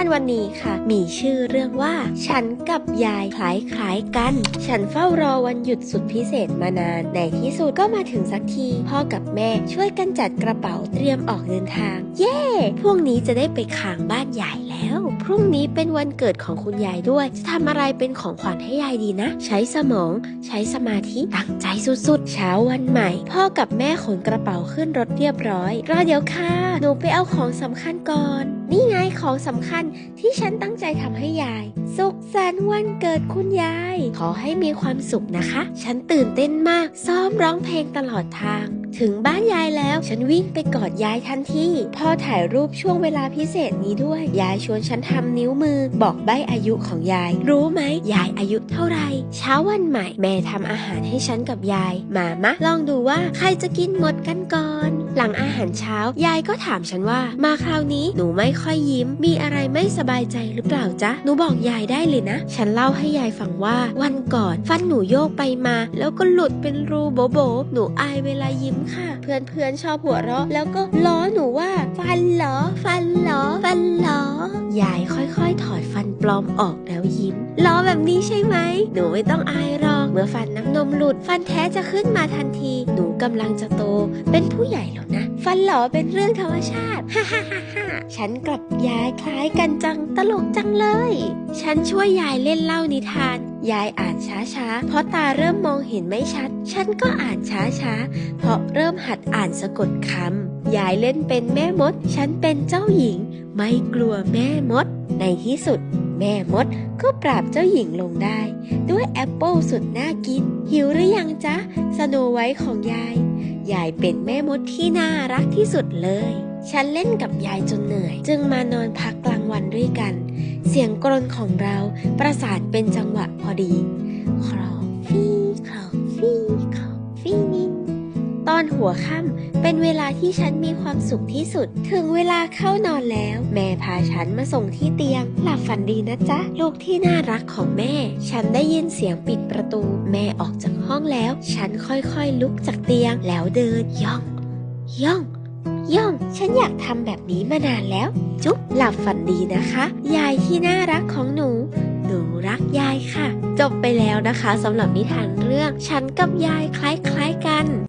านวันนี้ค่ะ มีชื่อเรื่องว่า ฉันกับยายคล้ายคล้ายๆกัน ฉันเฝ้ารอวันหยุดสุดพิเศษมานาน ในที่สุดก็มาถึงสักที พ่อกับแม่ช่วยกันจัดกระเป๋าเตรียมออกเดินทาง เย้พรุ่งนี้จะได้ไปค้างบ้านยายแล้ว พรุ่งนี้เป็นวันเกิดของคุณยายด้วย จะทำอะไรเป็นของขวัญให้ยายดีนะ ใช้สมอง ใช้สมาธิตั้งใจสุดๆ เช้าวันใหม่ พ่อกับแม่ขนกระเป๋าขึ้นรถเรียบร้อยรอเดี๋ยวค่ะ หนูไปเอาของสำคัญก่อน นี่ไงของสำคัญที่ฉันตั้งใจทำให้ยาย สุขสันต์วันเกิดคุณยาย ขอให้มีความสุขนะคะ ฉันตื่นเต้นมาก ซ้อมร้องเพลงตลอดทาง ถึงบ้านยายแล้ว ฉันวิ่งไปกอดยายทันทีพ่อถ่ายรูปช่วงเวลาพิเศษนี้ด้วย ยายชวนฉันทำนิ้วมือ บอกใบอายุของยาย รู้ไหมยายอายุเท่าไหร่ เช้าวันใหม่ แม่ทำอาหารให้ฉันกับยาย มามะลองดูว่าใครจะกินหมดกันก่อน หลังอาหารเช้า ยายก็ถามฉันว่า มาคราวนี้หนูไม่ค่อยยิ้ม มีอะไรไม่สบายใจหรือเปล่าจ๊ะ หนูบอกยายได้เลยนะ ฉันเล่าให้ยายฟังว่า วันก่อน ฟันหนูโยกไปมา แล้วก็หลุดเป็นรูโบโบ หนูอายเวลายิ้มค่ะ เพื่อนเพื่อนๆชอบหัวเราะ แล้วก็ล้อหนูว่า ฟันเหรอ ฟันเหรอ ฟันเหรอยายค่อยๆ ถอดฟันปลอมออกแล้วยิ้มล้อแบบนี้ใช่ไหมหนูไม่ต้องอายหรอก มื่อฟันน้ำนมหลุด ฟันแท้จะขึ้นมาทันที หนูกำลังจะโต เป็นผู้ใหญ่แล้วนะ ฟันหลอเป็นเรื่องธรรมชาติ ฮ่าฮ่าฮ่าฮ่าฉันกับยายคล้ายกันจังตลกจังเลย ฉันช่วยยายเล่นเล่านิทาน ยายอ่านช้าๆ เพราะตาเริ่มมองเห็นไม่ชัด ฉันก็อ่านช้าๆ เพราะเริ่มหัดอ่านสะกดคำ ยายเล่นเป็นแม่มด ฉันเป็นเจ้าหญิง ไม่กลัวแม่มด ในที่สุดแม่มดก็ปราบเจ้าหญิงลงได้ ด้วยแอปเปิลสุดน่ากิน หิวหรือยังจ๊ะ สโนไวท์ของยาย ยายเป็นแม่มดที่น่ารักที่สุดเลย ฉันเล่นกับยายจนเหนื่อย จึงมานอนพักกลางวันด้วยกัน เสียงกรนของเราประสานเป็นจังหวะพอดี หัวค่ำเป็นเวลาที่ฉันมีความสุขที่สุด ถึงเวลาเข้านอนแล้ว แม่พาฉันมาส่งที่เตียง หลับฝันดีนะจ๊ะ ลูกที่น่ารักของแม่ ฉันได้ยินเสียงปิดประตู แม่ออกจากห้องแล้ว ฉันค่อยๆลุกจากเตียงแล้วเดินย่อง ย่องย่อง ฉันอยากทำแบบนี้มานานแล้ว จุ๊บ หลับฝันดีนะคะ ยายที่น่ารักของหนู หนูรักยายค่ะ จบไปแล้วนะคะสำหรับนิทานเรื่อง ฉันกับยายคล้ายๆกัน